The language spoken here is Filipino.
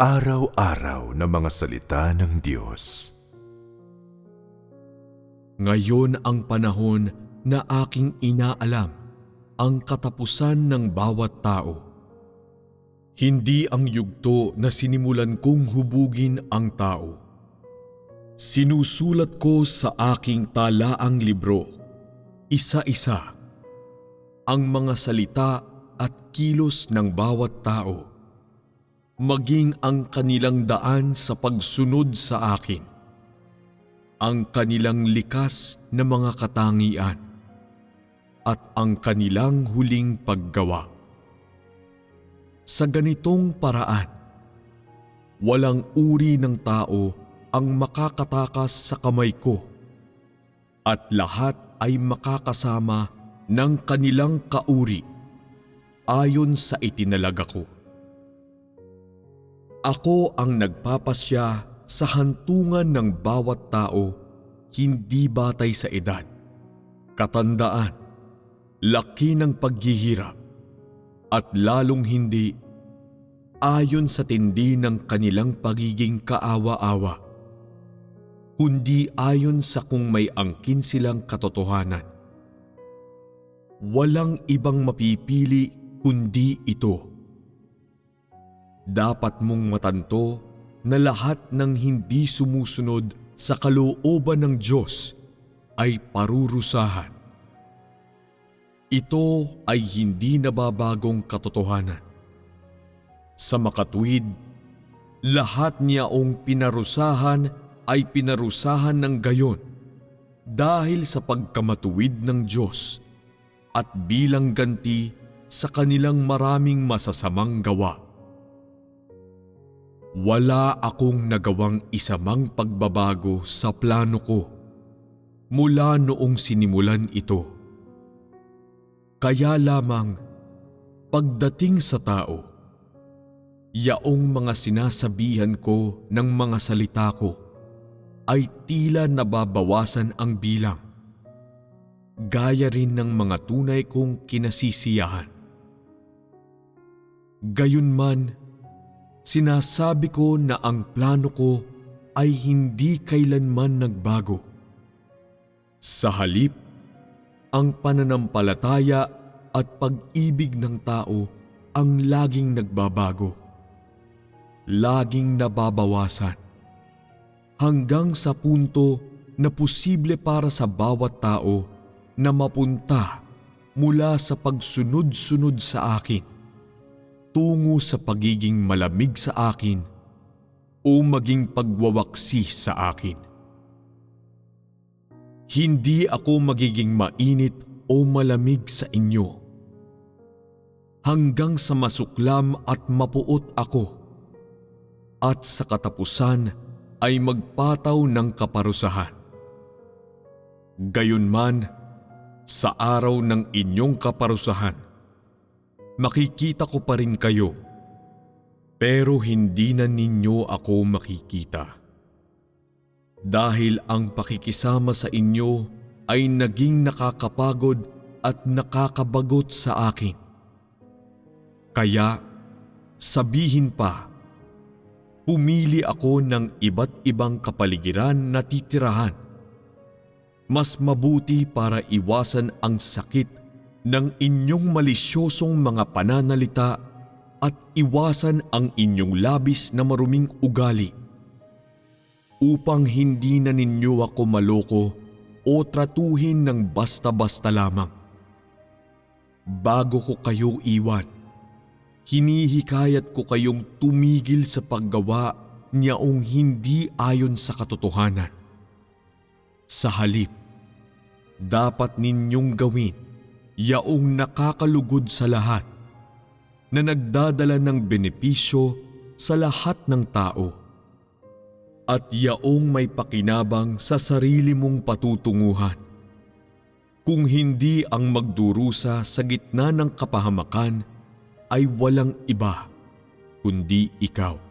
Pang-araw-araw na mga salita ng Diyos. Ngayon ang panahon na aking inaalam ang katapusan ng bawat tao. Hindi ang yugto na sinimulan kong hubugin ang tao. Sinusulat ko sa aking talaang libro, isa-isa, ang mga salita at kilos ng bawat tao maging ang kanilang daan sa pagsunod sa akin, ang kanilang likas na mga katangian, at ang kanilang huling paggawa. Sa ganitong paraan, walang uri ng tao ang makakatakas sa kamay ko, at lahat ay makakasama ng kanilang kauri ayon sa itinalaga ko. Ako ang nagpapasya sa hantungan ng bawat tao hindi batay sa edad, katandaan, laki ng paghihirap, at lalong hindi ayon sa tindi ng kanilang pagiging kaawa-awa, kundi ayon sa kung may angkin silang katotohanan. Walang ibang mapipili kundi ito dapat mong matanto na lahat ng hindi sumusunod sa kalooban ng Diyos ay parurusahan. Ito ay hindi nababagong katotohanan. Sa makatwid, lahat niyaong pinarusahan ay pinarusahan ng gayon dahil sa pagkamatuwid ng Diyos at bilang ganti sa kanilang maraming masasamang gawa. Wala akong nagawang isamang pagbabago sa plano ko mula noong sinimulan ito. Kaya lamang pagdating sa tao, yaong mga sinasabihan ko ng mga salita ko ay tila nababawasan ang bilang, gaya rin ng mga tunay kong kinasisiyahan. Gayunman, Sinasabi ko na ang plano ko ay hindi kailanman nagbago. Sa halip, ang pananampalataya at pag-ibig ng tao ang laging nagbabago. Laging nababawasan. Hanggang sa punto na posible para sa bawat tao na mapunta mula sa pagsunod-sunod sa akin tungo sa pagiging malamig sa akin o maging pagwawaksi sa akin. Hindi ako magiging mainit o malamig sa inyo. Hanggang sa masuklam at mapuot ako at sa katapusan ay magpataw ng kaparusahan. Gayunman, sa araw ng inyong kaparusahan, makikita ko pa rin kayo. Pero hindi na ninyo ako makikita. Dahil ang pakikisama sa inyo ay naging nakakapagod at nakakabagot sa akin. Kaya sabihin pa, pumili ako ng iba't ibang kapaligiran na titirahan. Mas mabuti para iwasan ang sakit ng inyong malisyosong mga pananalita at iwasan ang inyong labis na maruming ugali upang hindi na ninyo ako maloko o tratuhin ng basta-basta lamang. Bago ko kayo iwan, hinihikayat ko kayong tumigil sa paggawa niyaong hindi ayon sa katotohanan. Sa halip, dapat ninyong gawin yaong nakakalugod sa lahat, na nagdadala ng benepisyo sa lahat ng tao, at yaong may pakinabang sa sarili mong patutunguhan. Kung hindi ang magdurusa sa gitna ng kapahamakan ay walang iba kundi ikaw.